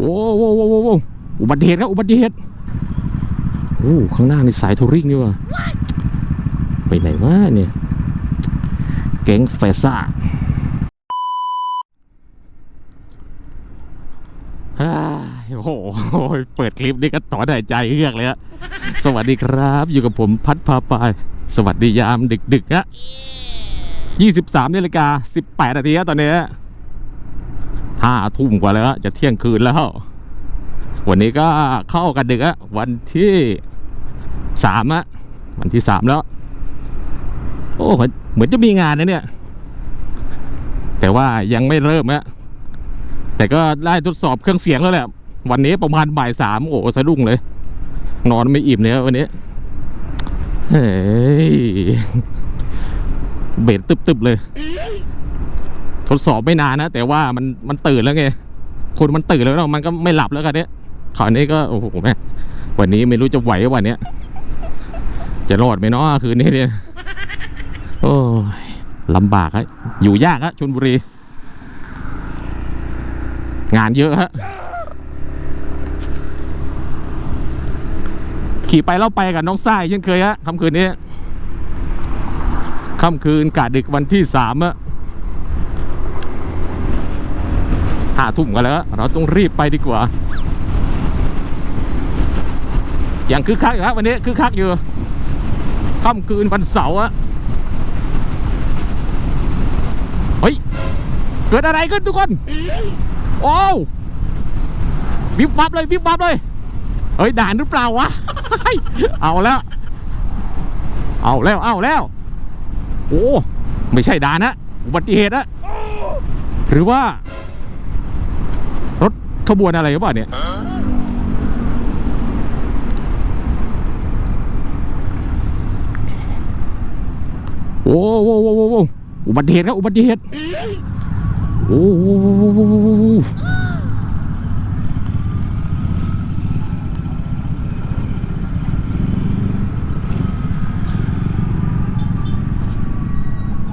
โอ้โหโอ้โหโอ้โหอุบัติเหตุครับอุบัติเหตุโอ้ข้างหน้านี่สายทัวริงนี่ว่ะไปไหนวะเนี่ยแก๊งแฟซ่าโอ้โห เปิดคลิปนี่ก็ต่อหายใจเฮือกเลยฮะสวัสดีครับ อยู่กับผมพัดพาปาย สวัสดียามดึกๆนะ23นาฬิกา18นาทีฮะตอนนี้ ห้าทุ่มกว่าแล้ว จะเที่ยงคืนแล้ว วันนี้ก็เข้ากันดึกอะวันที่สามอะวันที่สามแล้ว โอ้เหมือนจะมีงานนะเนี่ย แต่ว่ายังไม่เริ่มอะแต่ก็ได้ทดสอบเครื่องเสียงแล้วแหละ วันนี้ประมาณบ่ายสามโอ้สะดุ้งเลย นอนไม่อิ่มเลยวันนี้เฮ้ยเบ็ดตึบๆเลย ทดสอบไม่นานนะ แต่ว่ามันมันตื่นแล้วไงคนมันตื่นแล้วเนอะมันก็ไม่หลับแล้วกันเนี้ยคราวนี้ก็โอ้โหแม่วันนี้ไม่รู้จะไหววันเนี้ยจะรอดไหมเนาะคืนนี้เนี่ยโอ้ยลำบากฮะอยู่ยากฮะชนบุรี งานเยอะฮะขี่ไปเล่าไปกับน้องทรายเช่นเคยฮะค่ำคืนนี้ค่ำคืนกะดึกวันที่สามอะ ห้าทุ่มกันแล้ว เราต้องรีบไปดีกว่า อย่างคึกคักอยู่ครับวันนี้คึกคักอยู่ค่ำคืนวันเสาร์อะเฮ้ย เกิดอะไรขึ้นทุกคน โอ้ววิบวับเลยวิบวับเลยเฮ้ยด่านหรือเปล่าวะ เอาแล้ว เอาแล้วเอาแล้ว โอ้ ไม่ใช่ด่านนะอุบัติเหตุนะหรือว่า ขบวนอะไรหรือเปล่าเนี่ยโอ้โหโอ้โหโอ้โหอุบัติเหตุครับอุบัติเหตุโอ้โห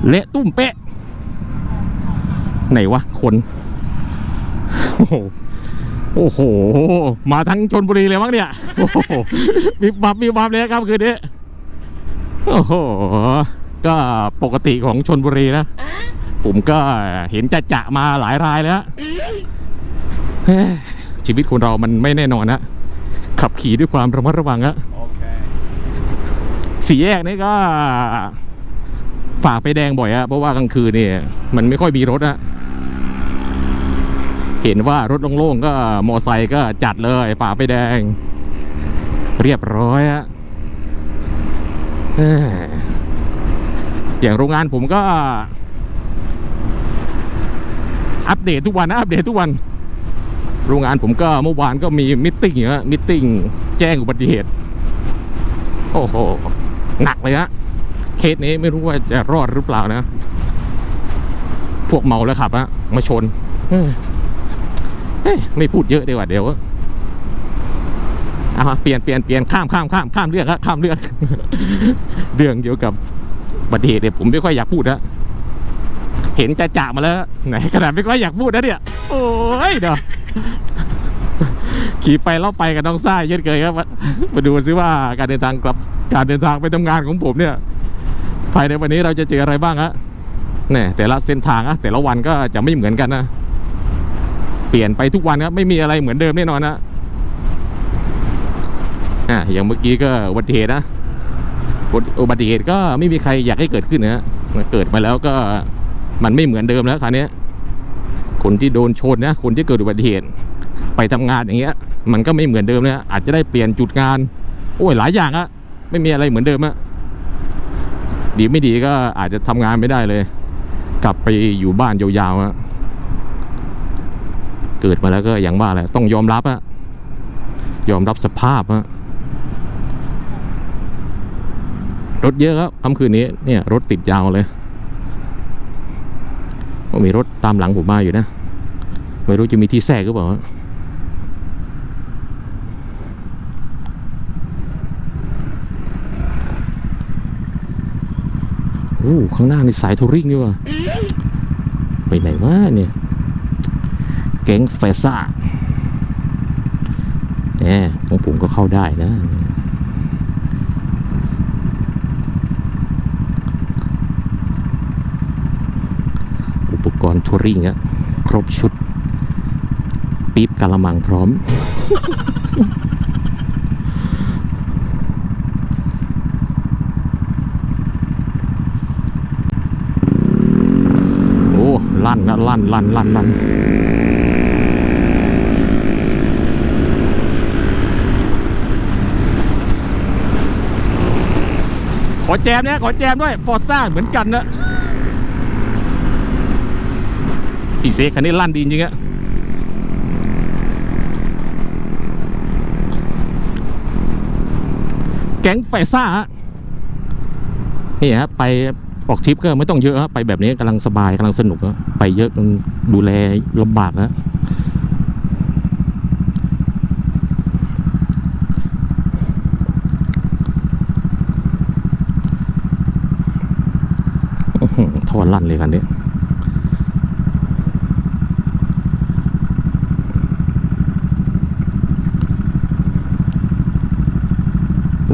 เละตุ้มเป๊ะ ไหนวะ คน โอ้โห โอ้โห มาทั้งชนบุรีเลยมั้งเนี่ยโอ้โหมีบับมีบับเลยครับคืนนี้โอ้โห ก็ปกติของชนบุรีนะ ผมก็เห็นจะจะมาหลายรายแล้วเฮ้ยชีวิตคนเรามันไม่แน่นอนนะขับขี่ด้วยความระมัดระวังอะ Okay. สี่แยกนี่ก็ฝ่าไฟแดงบ่อยอะเพราะว่ากลางคืนนี่มันไม่ค่อยมีรถอะ เห็นว่ารถโล่งๆก็มอไซค์ก็จัดเลยฝ่าไฟแดง เรียบร้อยอะอย่างโรงงานผมก็ อัปเดตทุกวันนะอัปเดตทุกวัน โรงงานผมก็เมื่อวานก็มีมิทติ้งฮะมิทติ้งแจ้งอุบัติเหตุ โอ้โห หนักเลยฮะเคสนี้ไม่รู้ว่าจะรอดหรือเปล่านะ พวกเมาแล้วขับฮะมาชน ฮ้ยไม่พูดเยอะดีกว่าเดี๋ยวเอาเปลี่ยนเปลี่ยนเปลี่ยนข้ามข้ามข้ามข้ามเรื่องครับข้ามเรื่องเรื่องเกี่ยวกับอุบัติเหตุเนี่ยผมไม่ค่อยอยากพูดนะเห็นจะจ่ามาแล้วไหนขนาดไม่ค่อยอยากพูดนะเนี่ยโอ้ยเดี๋ยวขี่ไปเล่าไปกับน้องซ่ายเยอะเกินครับมาดูซิว่าการเดินทางกลับการเดินทางไปทำงานของผมเนี่ย ภายในวันนี้เราจะเจออะไรบ้างฮะเนี่ยแต่ละเส้นทางอะแต่ละวันก็จะไม่เหมือนกันนะ เปลี่ยนไปทุกวันครับ ไม่มีอะไรเหมือนเดิมแน่นอนนะอะอย่างเมื่อกี้ก็อุบัติเหตุนะอุบัติเหตุก็ไม่มีใครอยากให้เกิดขึ้นนะเกิดมาแล้วก็มันไม่เหมือนเดิมแล้วคราวนี้คนที่โดนชนนะคนที่เกิดอุบัติเหตุ ไปทำงานอย่างเงี้ย มันก็ไม่เหมือนเดิมแล้วอาจจะได้เปลี่ยนจุดงาน โอ้ยหลายอย่างอะไม่มีอะไรเหมือนเดิมอะดีไม่ดีก็อาจจะทำงานไม่ได้เลย กลับไปอยู่บ้านยาวๆอะ เกิดมาแล้วก็อย่างว่าแหละต้องยอมรับอะยอมรับสภาพอะรถเยอะครับค่ำคืนนี้เนี่ยรถติดยาวเลยก็มีรถตามหลังผมมาอยู่นะ ไม่รู้จะมีที่แทรกหรือเปล่าโอ้ข้างหน้านี่สายทัวริงนี่ว่ะไปไหนวะเนี่ย แก๊งแฟซ่าแหมของผมก็เข้าได้นะอุปกรณ์ทัวริงอะครบชุด ปี๊บกะละมังพร้อม โอ้ ลั่นนะลั่นลั่นลั่นลั่น แจมเนี่ยขอแจมด้วยฟอร์ซ่าเหมือนกันนะพี่เซคันนี้ลั่นดีจริงอะแก๊งไฟซ่าฮะนี่ฮะไปออกทริปก็ไม่ต้องเยอะฮะไปแบบนี้กำลังสบายกำลังสนุกฮะไปเยอะมันดูแลลำบากนะ อื้อหือทอดลั่นเลยคันนี้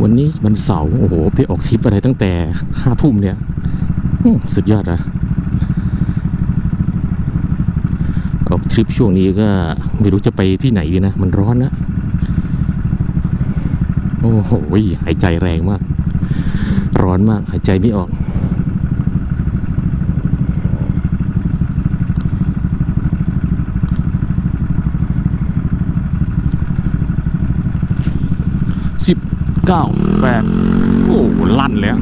วันนี้วันเสาร์โอ้โหไปออกทริปอะไรตั้งแต่ห้าทุ่มเนี่ยสุดยอดอะออกทริปช่วงนี้ก็ไม่รู้จะไปที่ไหนดีนะ มันร้อนนะ โอ้โหหายใจแรงมาก ร้อนมาก หายใจไม่ออก สิบ เก้าแปดโอ้ลั่นเลยอะ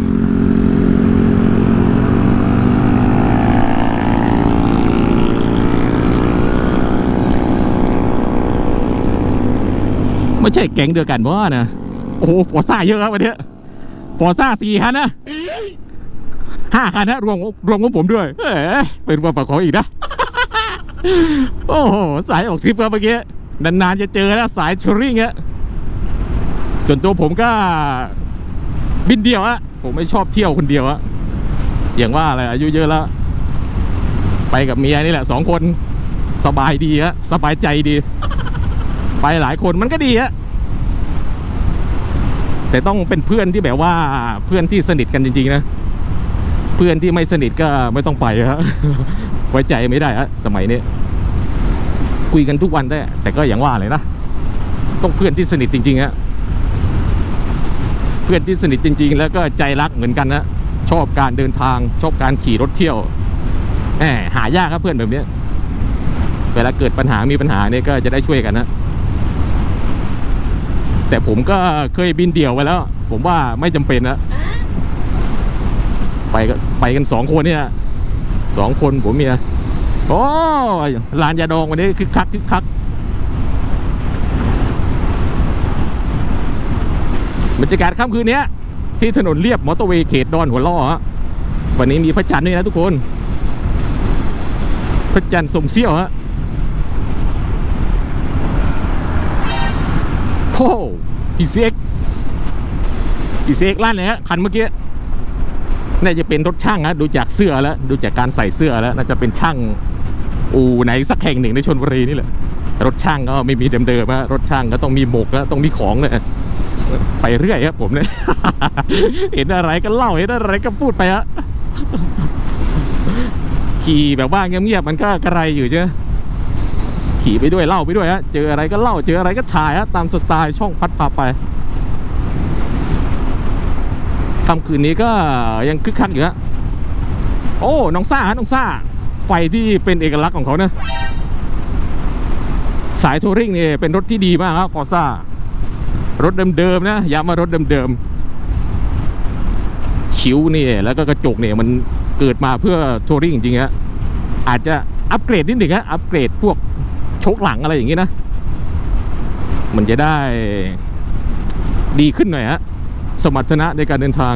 ไม่ใช่แก๊งเดียวกันว่านะ โอ้โหฟอซ่าเยอะครับวันนี้ฟอซ่าสี่คันนะห้าคันนะรวมรวมกับผมด้วย เอ้ยเป็นว่าปากของอีกนะ โอ้โห สายออกทริปครับเมื่อกี้ นานๆจะเจอแล้วสายชูริงอะ ส่วนตัวผมก็บินเดียวอะผมไม่ชอบเที่ยวคนเดียวอะอย่างว่าอะไรอายุเยอะแล้วไปกับเมียนี่แหละสองคนสบายดีฮะสบายใจดี ไปหลายคนมันก็ดีฮะแต่ต้องเป็นเพื่อนที่แบบว่าเพื่อนที่สนิทกันจริงๆนะ เพื่อนที่ไม่สนิทก็ไม่ต้องไปฮะไว้ใจไม่ได้ฮะสมัยนี้คุยกันทุกวันได้ แต่ก็อย่างว่าเลยนะ ต้องเพื่อนที่สนิทจริงๆฮะ เพื่อนที่สนิทจริง ๆ แล้วก็ใจรักเหมือนกันนะชอบการเดินทางชอบการขี่รถเที่ยวแหมหายากครับเพื่อนแบบนี้เวลาเกิดปัญหามีปัญหาเนี่ยก็จะได้ช่วยกันนะแต่ผมก็เคยบินเดี่ยวไปแล้ว ผมว่าไม่จำเป็นนะไปก็ไปกันสองคนเนี่ยสองคนผมเมียโอ้ยลานยาดองวันนี้คึกคักคึกคัก บรรยากาศค่ำคืนนี้ที่ถนนเรียบมอเตอร์เวย์เขตดอนหัวล่อฮะวันนี้มีพระจันทร์ด้วยนะทุกคน พระจันทร์ส่งเสี้ยวฮะโอ้พี่เซ็กพี่เซ็กลั่นเลยฮะคันเมื่อกี้น่าจะเป็นรถช่างฮะดูจากเสื้อแล้ว ดูจากการใส่เสื้อแล้วน่าจะเป็นช่างอูไหนสักแห่งหนึ่งในชนบุรีนี่แหละรถช่างก็ไม่มีเดิมๆฮะรถช่างก็ต้องมีหมกแล้วต้องมีของเนี่ย ไปเรื่อยครับผมเนี่ยเห็นอะไรก็เล่าเห็นอะไรก็พูดไปฮะขี่แบบว่าเงียบๆมันก็กระไรอยู่ใช่ไหมขี่ไปด้วยเล่าไปด้วยฮะเจออะไรก็เล่าเจออะไรก็ถ่ายฮะตามสไตล์ช่องพัดพาไปค่ำคืนนี้ก็ยังคึกคักอยู่ฮะโอ้น้องซ่าฮะน้องซ่า ไฟที่เป็นเอกลักษณ์ของเขานะสายทัวริงเนี่ยเป็นรถที่ดีมากครับฟอร์ซ่า รถเดิมๆนะย้ำว่ารถเดิมๆชิวนี่แล้วก็กระจกเนี่ยมันเกิดมาเพื่อทัวริงจริงๆฮะอาจจะอัปเกรดนิดหนึ่งฮะอัปเกรดพวกโชคหลังอะไรอย่างงี้นะ มันจะได้ดีขึ้นหน่อยฮะสมรรถนะในการเดินทาง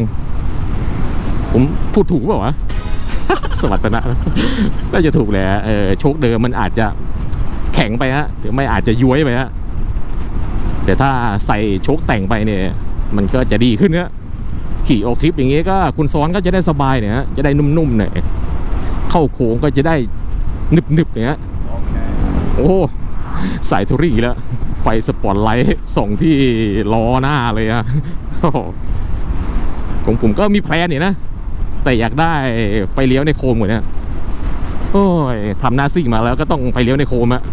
ผมพูดถูกเปล่าวะสมรรถนะน่าจะถูกแหละเออโชคเดิมมันอาจจะแข็งไปฮะหรือไม่อาจจะย้วยไปฮะ แต่ถ้าใส่โชคแต่งไปเนี่ย มันก็จะดีขึ้นนะขี่ออกทริปอย่างงี้ก็คุณซ้อนก็จะได้สบายเนี่ยฮะจะได้นุ่มๆหน่อยเข้าโค้งก็จะได้หนึบๆเนี่ยฮะโอ้สายทัวริงอีกแล้วไฟสปอตไลท์ส่องที่ล้อหน้าเลยอะโอ้โหของผมก็มีแพลนนี่นะ แต่อยากได้ไฟเลี้ยวในโคมกว่านี้โอ้ยทำหน้าซิ่งมาแล้วก็ต้องไฟเลี้ยวในโคมอะ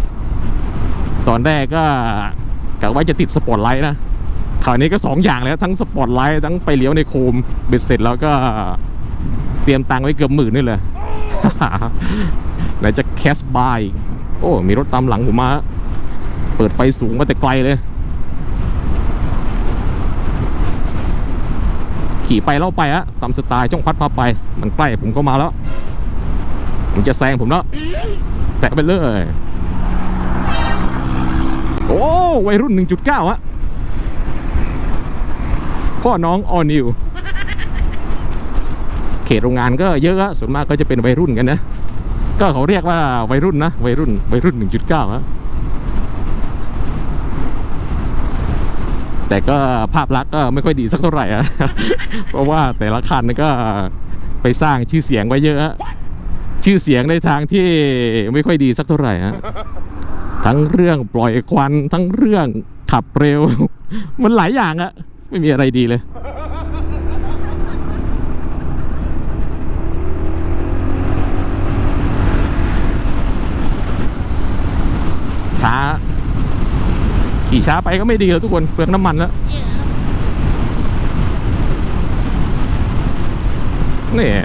ตอนแรกก็ กะว่าจะติดสปอตไลท์นะคราวนี้ก็สองอย่างแล้วทั้งสปอตไลท์ทั้งไฟเลี้ยวในโคมเบ็ดเสร็จแล้วก็เตรียมตังไว้เกือบหมื่นนี่เลยไหนจะแคสบายโอ้ มีรถตามหลังผมมา เปิดไฟสูงมาแต่ไกลเลย ขี่ไปเล่าไปอะตามสไตล์จ้องพัดพาไป มันใกล้ผมก็มาแล้ว มันจะแซงผมแล้วแตะไปเลย โอ้วัยรุ่น 1.9อะพ่อน้องออนิวเขตโรงงานก็เยอะอะส่วนมากก็จะเป็นวัยรุ่นกันนะ ก็เขาเรียกว่าวัยรุ่นนะวัยรุ่นวัยรุ่น 1.9ฮะแต่ก็ภาพลักษณ์ก็ไม่ค่อยดีสักเท่าไหร่อะเพราะว่าแต่ละคันก็ไปสร้างชื่อเสียงไว้เยอะฮะชื่อเสียงในทางที่ไม่ค่อยดีสักเท่าไหร่ฮะ ทั้งเรื่องปล่อยควันทั้งเรื่องขับเร็ว มันหลายอย่างอะไม่มีอะไรดีเลย ช้า ขี่ช้าไปก็ไม่ดีแล้วทุกคนเปลืองน้ำมันแล้วเนี่ย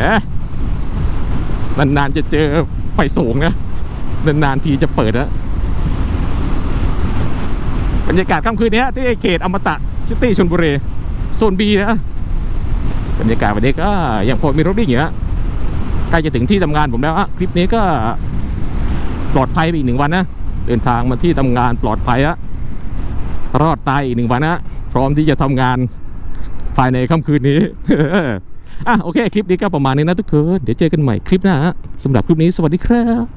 นานๆจะเจอไฟสูงนะนานๆทีจะเปิดนะ บรรยากาศค่ำคืนนี้ที่เขตอมตะซิตี้ชนบุรีโซนบีนะบรรยากาศวันนี้ก็ยังพอมีรถวิ่งอยู่นะใกล้จะถึงที่ทำงานผมแล้วอะคลิปนี้ก็ปลอดภัยไปอีกหนึ่งวันนะเดินทางมาที่ทำงานปลอดภัยอะรอดตายอีกหนึ่งวันนะพร้อมที่จะทำงานภายในค่ำคืนนี้อะโอเค คลิปนี้ก็ประมาณนี้นะทุกคนเดี๋ยวเจอกันใหม่คลิปหน้าสำหรับคลิปนี้สวัสดีครับ